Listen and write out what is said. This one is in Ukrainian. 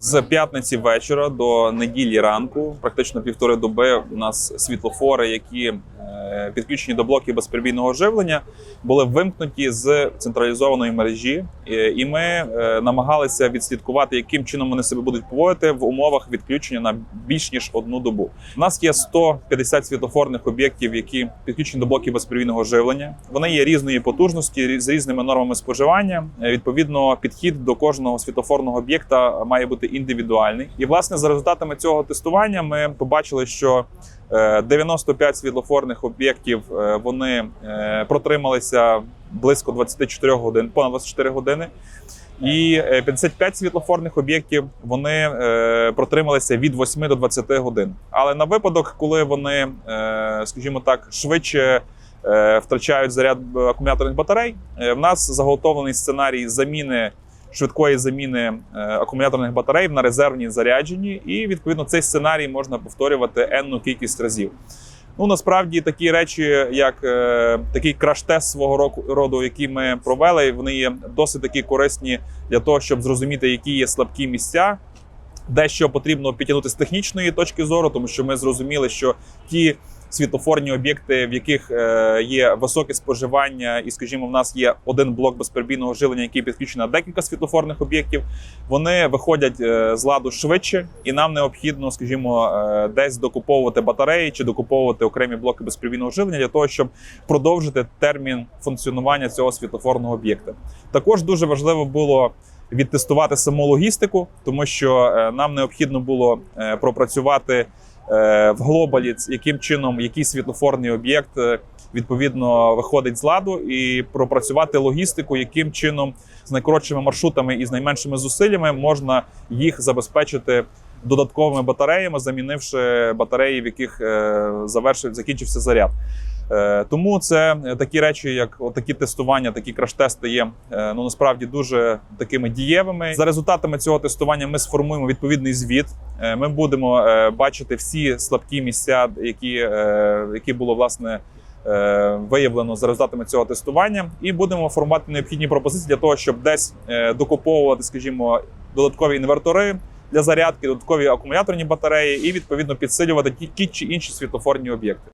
З п'ятниці вечора до неділі ранку, практично півтори доби, у нас світлофори, які е, підключені до блоків безперебійного живлення, були вимкнуті з централізованої мережі, і ми е, намагалися відслідкувати, яким чином вони себе будуть поводити в умовах відключення на більш ніж одну добу. У нас є 150 світлофорних об'єктів, які підключені до блоків безперебійного живлення. Вони є різної потужності з різними нормами споживання. Е, Відповідно, підхід до кожного світлофорного об'єкта має бути індивідуальний. І власне за результатами цього тестування ми побачили, що е, 95 світлофорних об'єктів е, вони е, протрималися близько 24 годин, понад 24 години. І е, 55 світлофорних об'єктів вони е, протрималися від 8 до 20 годин. Але на випадок, коли вони, е, скажімо так, швидше е, втрачають заряд акумуляторних батарей, е, в нас заготовлений сценарій заміни швидкої заміни е, акумуляторних батарей на резервні заряджені, і відповідно цей сценарій можна повторювати енну кількість разів. Ну насправді такі речі, як е, такий краш-тест свого року роду, який ми провели, вони є досить такі корисні для того, щоб зрозуміти, які є слабкі місця. Дещо потрібно підтягнути з технічної точки зору, тому що ми зрозуміли, що ті світлофорні об'єкти, в яких е, є високе споживання, і, скажімо, в нас є один блок безперебійного живлення, який підключений на декілька світлофорних об'єктів, вони виходять е, з ладу швидше, і нам необхідно, скажімо, е, десь докуповувати батареї чи докуповувати окремі блоки безперебійного живлення для того, щоб продовжити термін функціонування цього світлофорного об'єкта. Також дуже важливо було відтестувати саму логістику, тому що нам необхідно було пропрацювати в глобалі, яким чином який світлофорний об'єкт е, відповідно виходить з ладу, і пропрацювати логістику, яким чином з найкоротшими маршрутами і з найменшими зусиллями можна їх забезпечити. Додатковими батареями, замінивши батареї, в яких е, завершив закінчився заряд. Е, Тому це такі речі, як такі тестування, такі краш-тести є е, ну насправді дуже такими дієвими. За результатами цього тестування ми сформуємо відповідний звіт. Е, Ми будемо бачити всі слабкі місця, які, які було власне. Виявлено за результатами цього тестування, і будемо формувати необхідні пропозиції для того, щоб десь докуповувати, скажімо, додаткові інвертори для зарядки, додаткові акумуляторні батареї, і відповідно підсилювати ті чи інші світлофорні об'єкти.